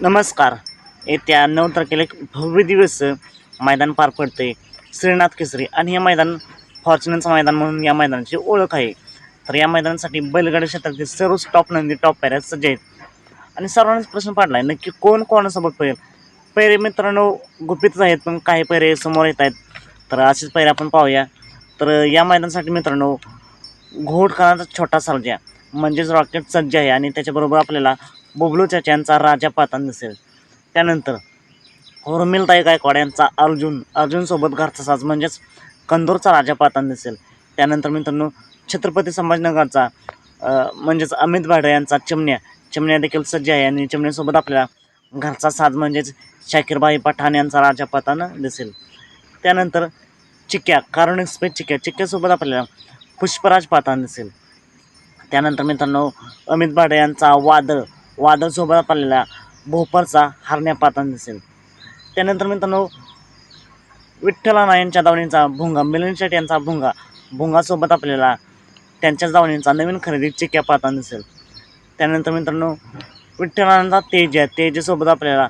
नमस्कार. येत्या नऊ तारखेला एक भव्य दिवस मैदान पार पडते श्रीनाथ केसरी आणि हे मैदान फॉर्च्युनरचं मैदान म्हणून या मैदानाची ओळख आहे. तर या मैदानासाठी बैलगाडी क्षेत्रातील सर्वच टॉप नंदी टॉप पायऱ्या सज्ज आहेत. आणि सर्वांनाच प्रश्न पडला आहे नक्की कोण कोणासोबत पळेल? पैरे मित्रांनो गुपितच आहेत पण काही पैरे समोर येत आहेत. तर असेच पैरे आपण पाहूया. तर या मैदानासाठी मित्रांनो घोडखानाचा छोटा सर्जा म्हणजेच रॉकेट सज्ज आहे. आणि त्याच्याबरोबर आपल्याला बबलू चाच्यांचा राजा पातान दिसेल. त्यानंतर उर्मिलताई गायकवाड यांचा अर्जुन अर्जुनसोबत घरचा साज म्हणजेच कंदूरचा राजा पातान दिसेल. त्यानंतर मित्रांनो छत्रपती संभाजीनगरचा म्हणजेच अमित भाडे यांचा चिमण्या चिमण्या देखील सज्ज आहे. आणि चिमण्यासोबत आपल्याला घरचा साज म्हणजेच शाकीरबाई पठाण यांचा राजा पातान दिसेल. त्यानंतर चिक्क्या कारण एक्सप्रेस चिक्क्या चिक्क्यासोबत आपल्याला पुष्पराज पातान दिसेल. त्यानंतर मित्रांनो अमित भाडे यांचा वादळ वादळसोबत आपल्याला भोपरचा हरण्या पातान दिसेल. त्यानंतर मित्रांनो विठ्ठला यांच्या दावणींचा भुंगा मिलन शेट यांचा भुंगा भुंगासोबत आपल्याला त्यांच्याच दावणींचा नवीन खरेदी चिक्या पाहताना दिसेल. त्यानंतर मित्रांनो विठ्ठलांचा तेज आहे. तेजसोबत आपल्याला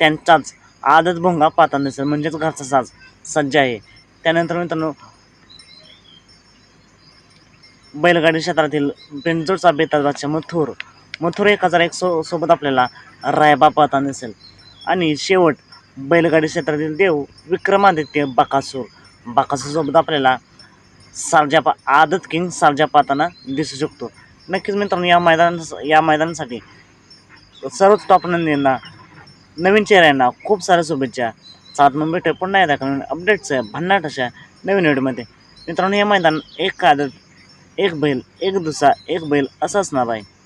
त्यांचाच आदत भुंगा पाहताना दिसेल. म्हणजेच घरचा साज सज्ज आहे. त्यानंतर मित्रांनो बैलगाडी क्षेत्रातील बेंजोडचा बेताजाच्या मथुर मथुर एक हजार एक सो सोबत आपल्याला रायबा पाहता दिसेल आणि शेवट बैलगाडी क्षेत्रातील देव विक्रमादित्य बकासूर. बकासूरसोबत आपल्याला सारजापा आदत किंग सारजा पाहताना दिसू शकतो. नक्कीच मित्रांनो या मैदान या मैदानासाठी सर्वच टॉप नंदींना नवीन चेहऱ्यांना खूप साऱ्या शुभेच्छा. सात मुंबई भेटे पुन्हा एकदा कारण अपडेट्स भन्नाट अशा नवीन व्हिडिओमध्ये. मित्रांनो हे मैदान एक आदत एक बैल एक दुसरा एक बैल असं असणार आहे.